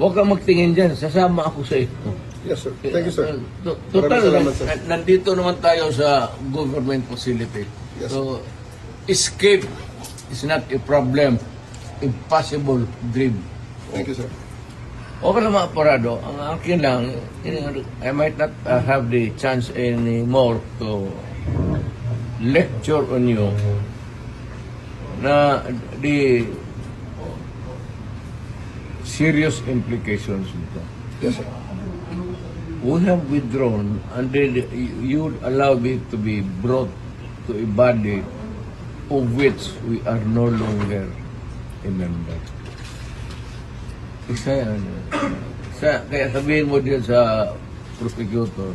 Huwag kang magtingin dyan. Sasama ako sa iyo. Yes, sir. Thank you, sir. Uh, to- Total, salamat, sir. nan- nandito naman tayo sa government facility. Yes. So, escape is not a problem. Impossible dream. Thank you, sir. Okay lang mga parado. Ang akin lang, I might not uh, have the chance anymore to lecture on you na the serious implications. Yes, sir. We have withdrawn then you allow me to be brought to a body of which we are no longer a member. Isa yan. Sa, kaya sabihin mo din sa prosecutor,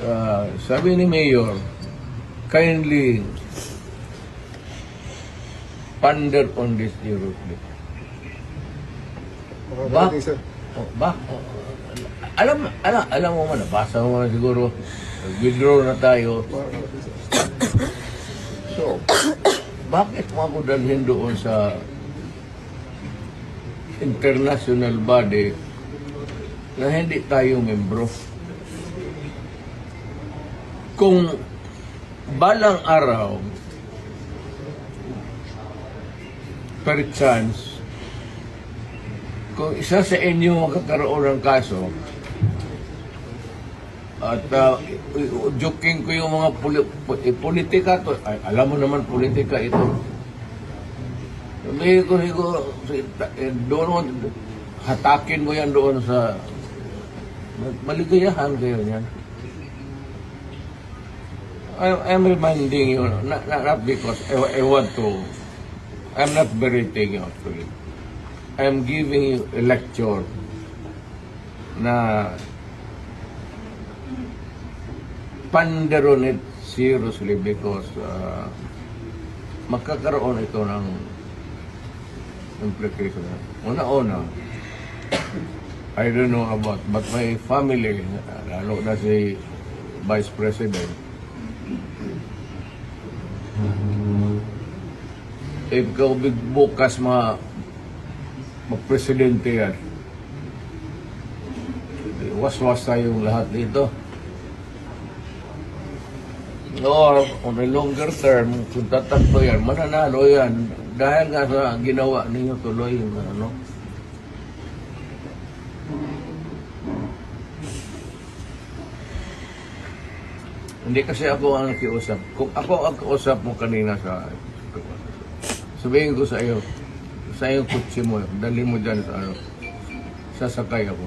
uh, sabi ni Mayor, kindly ponder on this directly. Ba? Sir. Oh, ba? Oh, alam, alam, alam mo man, nabasa mo man siguro, withdraw na tayo. Sir. So, bakit mo ako dalhin doon sa international body na hindi tayo membro? Kung balang araw, per chance, kung isa sa inyo magkakaroon ng kaso, at uh, joking ko yung mga poli- po- politika to. Ay, alam mo naman politika ito. Sabi ko ta- eh, doon, hatakin mo yan doon sa maligayahan kayo niyan. I'm reminding you, not, not because I, I want to, I'm not berating you actually. I'm giving you a lecture na ponder on it seriously because uh, magkakaroon ito ng implication. Una-una, I don't know about, but my family, lalo na si Vice President, ikaw big bukas ma magpresidente yan, was-was tayong lahat dito. Or on a longer term, kung tatakbo yan, mananalo yan. Dahil nga sa ginawa ninyo tuloy yung ano. Hindi kasi ako ang nakiusap. Kung ako ang kausap mo kanina sa... Sabihin ko sa iyo, sa iyong kutsi mo, dali mo dyan sa ano. Sasakay ako.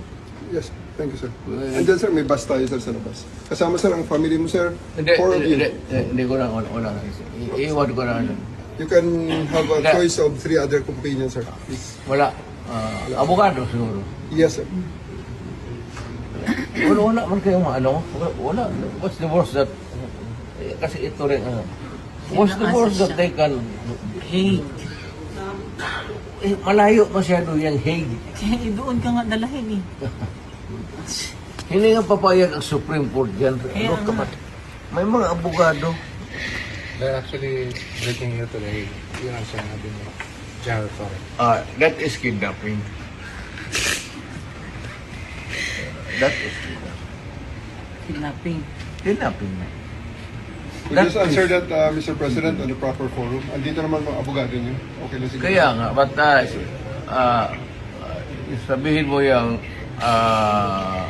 Yes, thank you, sir. And then, sir, may bus tayo, sir, sa labas. Kasama, sir, ang family mo, sir. Hindi, Four of hindi, you. hindi, hindi ko na, wala, wala. I- Iwan ko na, ano. You can have a Hindi. choice of three other companions, sir. Please. wala. Ah, abogado siguro. Yes, sir. Wala, wala man kayong ano, wala, wala. What's the worst that, eh, kasi ito rin, ano, what's the worst that they can, Hey, eh, malayo masyado yung Hague. eh, doon ka nga dalahin eh. Hindi nga papayag ang Supreme Court dyan. Kaya Ano ka nga. ba? May mga abogado. They're actually breaking you to the Hague. Yun ang sinabi ni General Torre. Ah, that is kidnapping. That is kidnapping. Kidnapping. Kidnapping. We That just answer is- that, uh, Mr. President, on the proper forum. Andito naman mga abogado niyo. Okay na siguro. Kaya nga, but uh, ah, sabihin mo yung ah,